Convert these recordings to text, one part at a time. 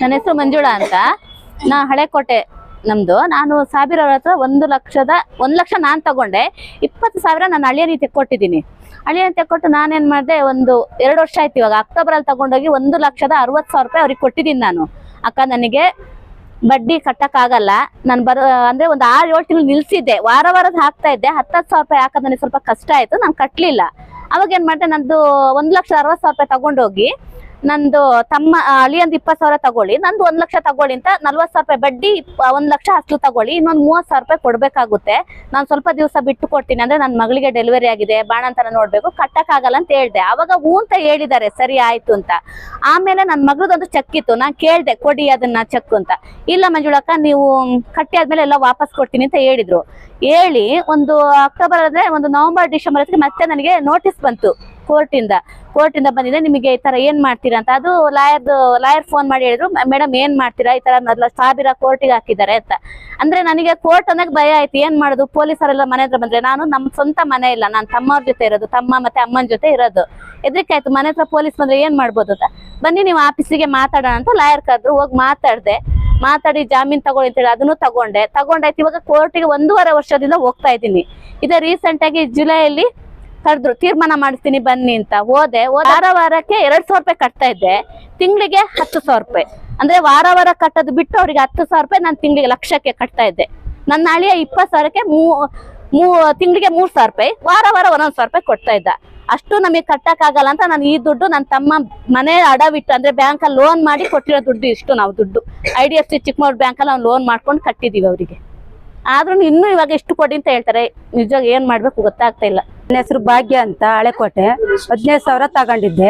ನನ್ನ ಹೆಸರು ಮಂಜುಳಾ ಅಂತ. ನಾ ಹಳೆಕೋಟೆ ನಮ್ದು. ನಾನು ಸಾವಿರ ಹತ್ರ ಒಂದು ಲಕ್ಷದ, ಒಂದು ಲಕ್ಷ ನಾನು ತಗೊಂಡೆ. ಇಪ್ಪತ್ತು ಸಾವಿರ ನಾನು ಅಳಿಯನಿ ತೆಕ್ಕೊಟ್ಟಿದ್ದೀನಿ ಅಳಿಯನಿ ತೆಕ್ಕೊಟ್ಟು ನಾನೇನ್ ಮಾಡಿದೆ, ಒಂದು ಎರಡು ವರ್ಷ ಆಯ್ತು ಇವಾಗ. ಅಕ್ಟೋಬರ್ ಅಲ್ಲಿ ತಗೊಂಡೋಗಿ ಒಂದು ಲಕ್ಷದ ಅರವತ್ತು ಸಾವಿರ ರೂಪಾಯಿ ಅವ್ರಿಗೆ ಕೊಟ್ಟಿದ್ದೀನಿ ನಾನು. ಅಕ್ಕ ನನಗೆ ಬಡ್ಡಿ ಕಟ್ಟಕ್ಕಾಗಲ್ಲ ನಾನು ಬರೋ, ಅಂದ್ರೆ ಒಂದು ಆರು ಏಳು ತಿಂಗಳು ನಿಲ್ಸಿದ್ದೆ. ವಾರ ವಾರದ ಹಾಕ್ತಾ ಇದ್ದೆ. ಹತ್ತತ್ತು ಸಾವಿರ ರೂಪಾಯಿ ಹಾಕೋದು ನನಗೆ ಸ್ವಲ್ಪ ಕಷ್ಟ ಆಯ್ತು. ನಾನು ಕಟ್ಟಲಿಲ್ಲ ಅವಾಗ ಏನ್ ಮಾಡಿದೆ, ನಂದು ಒಂದು ಲಕ್ಷದ ಅರವತ್ತು ಸಾವಿರ ರೂಪಾಯಿ ತಗೊಂಡೋಗಿ ನಂದು ತಮ್ಮ ಅಳಿಯಂದು ಇಪ್ಪತ್ತು ಸಾವಿರ ತಗೊಳ್ಳಿ, ನಂದು ಒಂದ್ ಲಕ್ಷ ತಗೊಳ್ಳಿ ಅಂತ ನಲ್ವತ್ತು ಸಾವಿರ ರೂಪಾಯಿ ಬಡ್ಡಿ ಒಂದ್ ಲಕ್ಷ ಅಷ್ಟು ತಗೊಳ್ಳಿ, ಇನ್ನೊಂದು ಮೂವತ್ತು ಸಾವಿರ ರೂಪಾಯಿ ಕೊಡ್ಬೇಕಾಗುತ್ತೆ. ನಾನು ಸ್ವಲ್ಪ ದಿವಸ ಬಿಟ್ಟು ಕೊಡ್ತೀನಿ ಅಂದ್ರೆ ನನ್ನ ಮಗಳಿಗೆ ಡೆಲಿವರಿ ಆಗಿದೆ, ಬಾಣಂತನ ನೋಡ್ಬೇಕು, ಕಟ್ಟಕ್ಕಾಗಲ್ಲ ಅಂತ ಹೇಳ್ದೆ. ಅವಾಗ ಹೂ ಅಂತ ಹೇಳಿದ್ದಾರೆ, ಸರಿ ಆಯ್ತು ಅಂತ. ಆಮೇಲೆ ನನ್ನ ಮಗಳದೊಂದು ಚೆಕ್ ಇತ್ತು, ನಾನು ಕೇಳ್ದೆ, ಕೊಡಿ ಅದನ್ನ ಚೆಕ್ ಅಂತ. ಇಲ್ಲ ಮಂಜುಳಕ್ಕ, ನೀವು ಕಟ್ಟಿ ಆದ್ಮೇಲೆ ಎಲ್ಲ ವಾಪಸ್ ಕೊಡ್ತೀನಿ ಅಂತ ಹೇಳಿದ್ರು. ಹೇಳಿ, ಒಂದು ಅಕ್ಟೋಬರ್ ಅಂದ್ರೆ ಒಂದು ನವೆಂಬರ್, ಡಿಸೆಂಬರ್ ಮತ್ತೆ ನನಗೆ ನೋಟಿಸ್ ಬಂತು. ಕೋರ್ಟಿಂದ ಕೋರ್ಟಿಂದ ಬಂದಿದೆ, ನಿಮಗೆ ಈ ತರ ಏನ್ ಮಾಡ್ತೀರಾ ಅಂತ. ಅದು ಲಾಯರ್ದು ಲಾಯರ್ ಫೋನ್ ಮಾಡಿ ಹೇಳಿದ್ರು, ಮೇಡಮ್ ಏನ್ ಮಾಡ್ತೀರಾ ಈ ತರ ಸಾವಿರ ಕೋರ್ಟಿಗೆ ಹಾಕಿದ್ದಾರೆ ಅಂತ. ಅಂದ್ರೆ ನನಗೆ ಕೋರ್ಟ್ ಅನ್ನಕ್ ಭಯ ಆಯ್ತು, ಏನ್ ಮಾಡುದು? ಪೊಲೀಸರೆಲ್ಲ ಮನೆ ಹತ್ರ ಬಂದ್ರೆ, ನಾನು ನಮ್ ಸ್ವಂತ ಮನೆ ಇಲ್ಲ, ನಾನು ತಮ್ಮವ್ರ ಜೊತೆ ಇರೋದು, ತಮ್ಮ ಮತ್ತೆ ಅಮ್ಮನ ಜೊತೆ ಇರೋದು. ಎದ್ರಿಕ್ ಆಯ್ತು, ಮನೆ ಹತ್ರ ಪೊಲೀಸ್ ಬಂದ್ರೆ ಏನ್ ಮಾಡ್ಬೋದು ಅಂತ. ಬನ್ನಿ, ನೀವು ಆಫೀಸಿಗೆ ಮಾತಾಡೋಣ ಅಂತ ಲಾಯರ್ ಕರೆದ್ರು, ಹೋಗಿ ಮಾತಾಡ್ದೆ. ಮಾತಾಡಿ, ಜಾಮೀನ್ ತಗೊಳ್ಳಿ ಅಂತ ಹೇಳಿ ಅದನ್ನು ತಗೊಂಡೆ. ತಗೊಂಡಾಯ್ತು, ಇವಾಗ ಕೋರ್ಟಿಗೆ ಒಂದೂವರೆ ವರ್ಷದಿಂದ ಹೋಗ್ತಾ ಇದ್ದೀನಿ. ಇದೇ ರೀಸೆಂಟ್ ಆಗಿ ಜುಲೈಯಲ್ಲಿ ಕರೆದ್ರು ತೀರ್ಮಾನ ಮಾಡಿಸ್ತೀನಿ ಬನ್ನಿ ಅಂತ ಹೋದೆ. ವಾರ ವಾರಕ್ಕೆ ಎರಡ್ ಸಾವಿರ ರೂಪಾಯಿ ಕಟ್ತಾ ಇದ್ದೆ. ತಿಂಗಳಿಗೆ ಹತ್ತು ಸಾವಿರ ರೂಪಾಯಿ. ಅಂದ್ರೆ ವಾರ ವಾರ ಕಟ್ಟೋದು ಬಿಟ್ಟು ಅವ್ರಿಗೆ ಹತ್ತು ಸಾವಿರ ರೂಪಾಯಿ ನಾನು ತಿಂಗಳಿಗೆ ಲಕ್ಷಕ್ಕೆ ಕಟ್ತಾ ಇದ್ದೆ. ನನ್ನ ಅಳಿಯ ಇಪ್ಪತ್ತು ಸಾವಿರಕ್ಕೆ ಮೂ ಮೂ, ತಿಂಗಳಿಗೆ ಮೂರ್ ಸಾವಿರ ರೂಪಾಯಿ, ವಾರ ವಾರ ಒಂದೊಂದು ಸಾವಿರ ರೂಪಾಯಿ ಕೊಡ್ತಾ ಇದ್ದ. ಅಷ್ಟು ನಮಗೆ ಕಟ್ಟಕ್ಕಾಗಲ್ಲ ಅಂತ ನಾನು ಈ ದುಡ್ಡು ನನ್ನ ತಮ್ಮ ಮನೆ ಅಡವಿಟ್ಟು, ಅಂದ್ರೆ ಬ್ಯಾಂಕ್ ಅಲ್ಲಿ ಲೋನ್ ಮಾಡಿ ಕೊಟ್ಟಿರೋ ದುಡ್ಡು ಇಷ್ಟು ನಾವು ದುಡ್ಡು. I D F C Chikkamagaluru bank ಅಲ್ಲಿ ನಾವು ಲೋನ್ ಮಾಡ್ಕೊಂಡು ಕಟ್ಟಿದೀವಿ ಅವರಿಗೆ. ಆದ್ರೂ ಇನ್ನೂ ಇವಾಗ ಎಷ್ಟು ಕೊಡಿ ಅಂತ ಹೇಳ್ತಾರೆ. ನಿಜ ಏನ್ ಮಾಡ್ಬೇಕು ಗೊತ್ತಾಗ್ತಾ ಇಲ್ಲ. ನನ್ನ ಹೆಸರು ಭಾಗ್ಯ ಅಂತ ಹಳೆಕೋಟೆ ಹದಿನೈದು ಸಾವಿರ ತಗೊಂಡಿದ್ದೆ.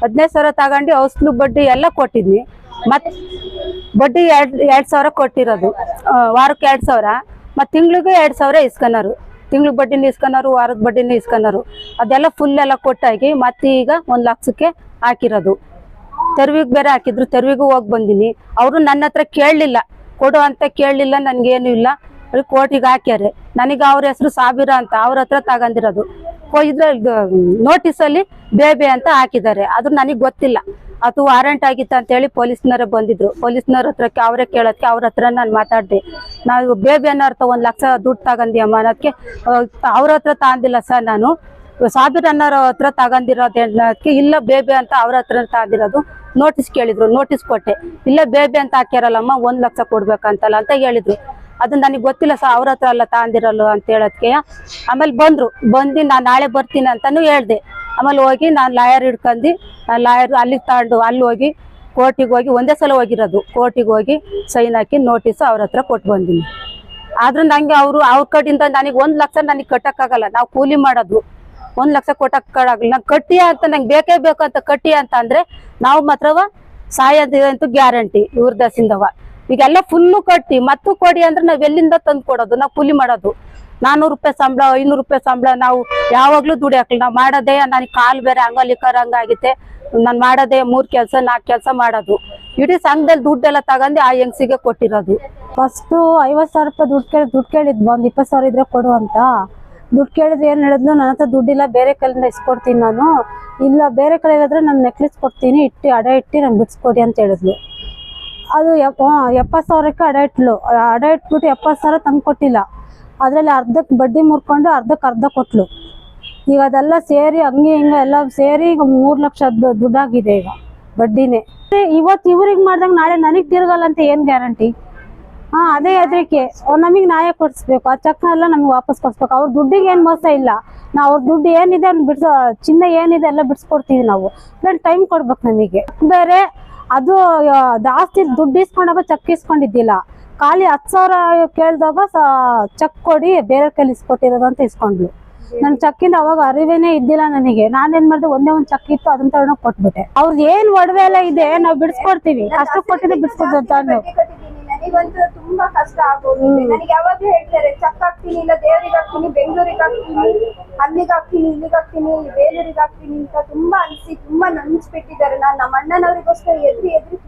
ಹದಿನೈದು ಸಾವಿರ ತಗೊಂಡು ಔಷಧಿ ಬಡ್ಡಿ ಎಲ್ಲ ಕೊಟ್ಟಿದ್ನಿ. ಮತ್ ಬಡ್ಡಿ ಎರಡು ಎರಡು ಸಾವಿರ ಕೊಟ್ಟಿರೋದು. ವಾರಕ್ಕೆ ಎರಡು ಸಾವಿರ. ಮತ್ತು ತಿಂಗಳಿಗೂ ಎರಡು ಸಾವಿರ ಇಸ್ಕೊನರು. ತಿಂಗ್ಳು ಬಡ್ಡಿನ ಇಸ್ಕೊನರು, ವಾರದ ಬಡ್ಡಿನ ಇಸ್ಕೊನರು. ಅದೆಲ್ಲ ಫುಲ್ ಎಲ್ಲ ಕೊಟ್ಟಾಗಿ ಮತ್ತೆ ಈಗ ಒಂದ್ ಲಕ್ಷಕ್ಕೆ ಹಾಕಿರೋದು. ತೆರವಿಗೆ ಬೇರೆ ಹಾಕಿದ್ರು. ತೆರವಿಗೂ ಹೋಗಿ ಬಂದಿನಿ. ಅವರು ನನ್ನ ಹತ್ರ ಕೇಳಲಿಲ್ಲ. ಕೊಡು ಅಂತ ಕೇಳಲಿಲ್ಲ. ನನಗೇನು ಇಲ್ಲ. ಕೋರ್ಟಿಗೆ ಹಾಕ್ಯಾರೆ. ನನಗೆ ಅವ್ರ ಹೆಸರು ಸಾವಿರ ಅಂತ ಅವ್ರ ಹತ್ರ ತಗೊಂಡಿರೋದು. ಇದ್ರ ನೋಟಿಸ್ ಅಲ್ಲಿ ಬೇಬೆ ಅಂತ ಹಾಕಿದ್ದಾರೆ. ಅದು ನನಗೆ ಗೊತ್ತಿಲ್ಲ. ಅದು ವಾರಂಟ್ ಆಗಿತ್ತು ಅಂತ ಹೇಳಿ ಪೊಲೀಸ್ನವರೇ ಬಂದಿದ್ರು. ಪೊಲೀಸ್ನವ್ರ ಹತ್ರ ಅವರೇ ಕೇಳೋದಕ್ಕೆ ಅವ್ರ ಹತ್ರ ನಾನು ಮಾತಾಡಿದೆ. ನಾವು ಬೇಬೆ ಅನ್ನೋ ಅರ್ಥ ಒಂದ್ ಲಕ್ಷ ದುಡ್ಡು ತಗೊಂಡಿ ಅಮ್ಮ ಅನ್ನೋದಕ್ಕೆ ಅವ್ರ ಹತ್ರ ತಗೊಂಡಿಲ್ಲ ಸರ್ ನಾನು. ಸಾವಿರ ಅನ್ನೋರ ಹತ್ರ ತಗೊಂಡಿರೋದು ಅನ್ನೋದಕ್ಕೆ ಇಲ್ಲ ಬೇಬಿ ಅಂತ ಅವ್ರ ಹತ್ರ ತಗೊಂಡಿರೋದು ನೋಟಿಸ್ ಕೇಳಿದ್ರು ನೋಟಿಸ್ ಕೊಟ್ಟೆ. ಇಲ್ಲ ಬೇಬಿ ಅಂತ ಹಾಕ್ಯಾರಲ್ಲಮ್ಮ, ಒಂದು ಲಕ್ಷ ಕೊಡ್ಬೇಕಂತಲ್ಲ ಅಂತ ಹೇಳಿದ್ರು. ಅದು ನನಗೆ ಗೊತ್ತಿಲ್ಲ ಸರ್ ಅವ್ರ ಹತ್ರ ಎಲ್ಲ ತಾಂದಿರಲ್ಲ ಅಂತ ಹೇಳೋದಕ್ಕೆ ಆಮೇಲೆ ಬಂದ್ರು, ಬಂದು ನಾನು ನಾಳೆ ಬರ್ತೀನಿ ಅಂತಾನು ಹೇಳ್ದೆ. ಆಮೇಲೆ ಹೋಗಿ ನಾನು ಲಾಯರ್ ಹಿಡ್ಕೊಂಡು ಲಾಯರ್ ಅಲ್ಲಿಗೆ ತಗೊಂಡು ಅಲ್ಲಿ ಹೋಗಿ ಕೋರ್ಟಿಗೆ ಹೋಗಿ ಒಂದೇ ಸಲ ಹೋಗಿರೋದು. ಕೋರ್ಟಿಗೆ ಹೋಗಿ ಸೈನ್ ಹಾಕಿ ನೋಟಿಸ್ ಅವ್ರ ಹತ್ರ ಕೊಟ್ಟು ಬಂದೀನಿ. ಆದ್ರೂ ನಂಗೆ ಅವರು, ಅವ್ರ ಕಡೆಯಿಂದ ನನಗೆ ಒಂದು ಲಕ್ಷ ನನಗೆ ಕಟ್ಟಕ್ಕಾಗಲ್ಲ. ನಾವು ಕೂಲಿ ಮಾಡೋದು. ಒಂದು ಲಕ್ಷ ಕೊಟ್ಟಕ್ಕಾಗಲ್ಲ. ನಂಗೆ ಕಟ್ಟಿ ಅಂತ ನಂಗೆ ಬೇಕೇ ಬೇಕು ಅಂತ ಕಟ್ಟಿ ಅಂತ ಅಂದ್ರೆ ನಾವು ಮಾತ್ರವ ಸಾಯೋದಂತೂ ಗ್ಯಾರಂಟಿ. ಇವ್ರ ದಸಿಂದವ ಈಗೆಲ್ಲ ಫುಲ್ಲು ಕಟ್ಟಿ, ಮತ್ತು ಕೊಡಿ ಅಂದ್ರೆ ನಾವ್ ಎಲ್ಲಿಂದ ತಂದು ಕೊಡೋದು? ನಾವು ಕೂಲಿ ಮಾಡೋದು. ನಾನೂರು ರೂಪಾಯಿ ಸಂಬಳ, ಐನೂರು ರೂಪಾಯಿ ಸಂಬಳ ನಾವು ಯಾವಾಗ್ಲೂ ದುಡಿಯಾಕಲ್ಲ ನಾವು ಮಾಡೋದೇ ನನಗೆ ಕಾಲು ಬೇರೆ ಹಂಗಲಿಕರ್ ಹಂಗಾಗೈತೆ ನಾನು ಮಾಡೋದೇ ಮೂರ್ ಕೆಲಸ ನಾಲ್ಕು ಕೆಲಸ ಮಾಡೋದು. ಇಡೀ ಸಂಘದಲ್ಲಿ ದುಡ್ಡೆಲ್ಲ ತಗೊಂಡು ಆ ಹೆಂಗ್ಸಿಗೆ ಕೊಟ್ಟಿರೋದು. ಫಸ್ಟು ಐವತ್ತು ಸಾವಿರ ರೂಪಾಯಿ ದುಡ್ಡು ಕೇಳಿ, ದುಡ್ಡು ಕೇಳಿದ್ವಿ. ಒಂದು ಇಪ್ಪತ್ತು ಸಾವಿರ ಇದ್ರೆ ಕೊಡು ಅಂತ. ದುಡ್ಡು ಕೇಳಿದ್ರೆ ಏನು ಹೇಳಿದ್ನು ನನ್ನ ಹತ್ರ ದುಡ್ಡಿಲ್ಲ, ಬೇರೆ ಕೈಲಿಂದ ಇಸ್ಕೊಡ್ತೀನಿ ನಾನು. ಇಲ್ಲ, ಬೇರೆ ಕಡೆ ಇದ್ರೆ ನಾನು ನೆಕ್ಲೆಸ್ ಕೊಡ್ತೀನಿ, ಇಟ್ಟು ಅಡ ಇಟ್ಟು ನಾನು ಬಿಡಿಸ್ಕೊಡಿ ಅಂತ ಹೇಳಿದ್ಲು. ಅದು ಎಪ್ ಎಪ್ಪತ್ತು ಸಾವಿರಕ್ಕೆ ಅಡ ಇಟ್ಲು. ಅಡ ಇಟ್ಬಿಟ್ಟು ಎಪ್ಪತ್ತು ಸಾವಿರ ತಂದು ಕೊಟ್ಟಿಲ್ಲ. ಅದರಲ್ಲಿ ಅರ್ಧಕ್ಕೆ ಬಡ್ಡಿ ಮುರ್ಕೊಂಡು ಅರ್ಧಕ್ಕೆ ಅರ್ಧ ಕೊಟ್ಲು. ಈಗ ಅದೆಲ್ಲ ಸೇರಿ ಹಂಗೆ ಹಿಂಗೆ ಎಲ್ಲ ಸೇರಿ ಈಗ ಮೂರು ಲಕ್ಷ ದುಡ್ಡಾಗಿದೆ ಈಗ ಬಡ್ಡಿನೇ. ಇವತ್ತು ಇವ್ರಿಗೆ ಮಾಡ್ದಂಗೆ ನಾಳೆ ನನಗೆ ತಿರ್ಗಲ್ಲ ಅಂತ ಏನು ಗ್ಯಾರಂಟಿ? ಹಾಂ, ಅದೇ ಅದಕ್ಕೆ ನಮಗೆ ನಾಯ ಕೊಡಿಸ್ಬೇಕು. ಆ ಚಕ್ನ ಎಲ್ಲ ನಮಗೆ ವಾಪಸ್ ಕೊಡಿಸ್ಬೇಕು. ಅವ್ರ ದುಡ್ಡಿಗೆ ಏನು ಮೋಸ ಇಲ್ಲ. ನಾವು ಅವ್ರ ದುಡ್ಡು ಏನಿದೆ ಅವ್ನು ಬಿಡ್ಸ ಚಿನ್ನ ಏನಿದೆ ಎಲ್ಲ ಬಿಡಿಸ್ಕೊಡ್ತೀವಿ ನಾವು. ಟೈಮ್ ಕೊಡ್ಬೇಕು ನಮಗೆ. ಬೇರೆ ಅದು ಜಾಸ್ತಿ ದುಡ್ಡು ಇಸ್ಕೊಂಡಾಗ ಚೆಕ್ ಇಸ್ಕೊಂಡಿದ್ದಿಲ್ಲ. ಖಾಲಿ ಹತ್ತು ಸಾವಿರ ಕೇಳಿದಾಗ ಚೆಕ್ ಕೊಡಿ ಬೇರೆ ಕೈಲಿ ಇಸ್ಕೊಟ್ಟಿರೋದು ಅಂತ ಇಸ್ಕೊಂಡ್ಲು ನನ್ ಚೆಕ್ಕಿಂದ ಅವಾಗ ಅರಿವೇನೆ ಇದ್ದಿಲ್ಲ ನನಗೆ. ನಾನೇನ್ ಮಾಡಿದೆ ಒಂದೇ ಒಂದ್ ಚೆಕ್ ಇತ್ತು ಅದನ್ನ ತಗೊಂಡ್ ಕೊಟ್ಬಿಟ್ಟೆ. ಅವ್ರದ್ದು ಏನ್ ಒಡವೆ ಎಲ್ಲ ಇದೆ ನಾವು ಬಿಡಿಸ್ಕೊಡ್ತೀವಿ. ಅಷ್ಟು ಕೊಟ್ಟಿದ್ರೆ ನನಗಂತೂ ತುಂಬಾ ಕಷ್ಟ ಆಗೋಗಿದೆ ನನಗೆ ಯಾವಾಗ್ಲೂ ಹೇಳ್ತಾರೆ ಚಕ್ ಹಾಕ್ತೀನಿ ಇಲ್ಲ ದೇವ್ರಿಗೆ ಹಾಕ್ತೀನಿ ಬೆಂಗಳೂರಿಗೆ ಹಾಕ್ತೀನಿ. ಅಲ್ಲಿಗೆ ಹಾಕ್ತೀನಿ ಇಲ್ಲಿಗೆ ಹಾಕ್ತೀನಿ ಬೇಲೂರಿಗೆ ಹಾಕ್ತೀನಿ ಅಂತ ತುಂಬಾ ಅನ್ಸಿ, ತುಂಬಾ ನಂಬಿಸ್ಬಿಟ್ಟಿದ್ದಾರೆ ನಾನು ನಮ್ಮ ಅಣ್ಣನವರಿಗೋಸ್ಕರ ಎದ್ರಿ ಎದ್ರಿ